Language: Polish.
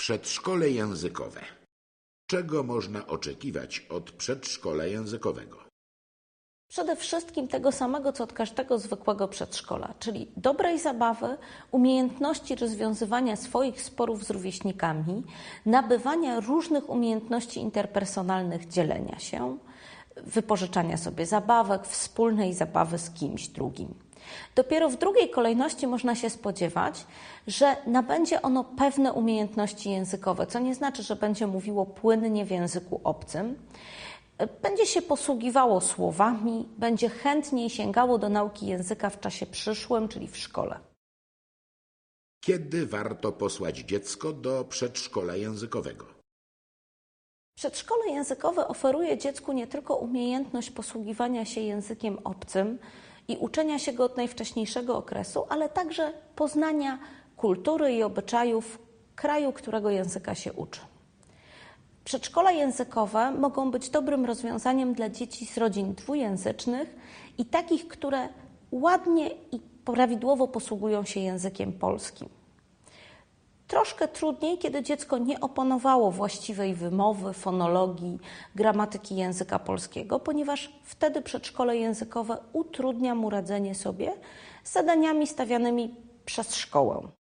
Przedszkole językowe. Czego można oczekiwać od przedszkola językowego? Przede wszystkim tego samego, co od każdego zwykłego przedszkola, czyli dobrej zabawy, umiejętności rozwiązywania swoich sporów z rówieśnikami, nabywania różnych umiejętności interpersonalnych, dzielenia się, wypożyczania sobie zabawek, wspólnej zabawy z kimś drugim. Dopiero w drugiej kolejności można się spodziewać, że nabędzie ono pewne umiejętności językowe, co nie znaczy, że będzie mówiło płynnie w języku obcym. Będzie się posługiwało słowami, będzie chętniej sięgało do nauki języka w czasie przyszłym, czyli w szkole. Kiedy warto posłać dziecko do przedszkola językowego? Przedszkole językowe oferuje dziecku nie tylko umiejętność posługiwania się językiem obcym i uczenia się go od najwcześniejszego okresu, ale także poznania kultury i obyczajów kraju, którego języka się uczy. Przedszkola językowe mogą być dobrym rozwiązaniem dla dzieci z rodzin dwujęzycznych i takich, które ładnie i prawidłowo posługują się językiem polskim. Troszkę trudniej, kiedy dziecko nie oponowało właściwej wymowy, fonologii, gramatyki języka polskiego, ponieważ wtedy przedszkole językowe utrudnia mu radzenie sobie z zadaniami stawianymi przez szkołę.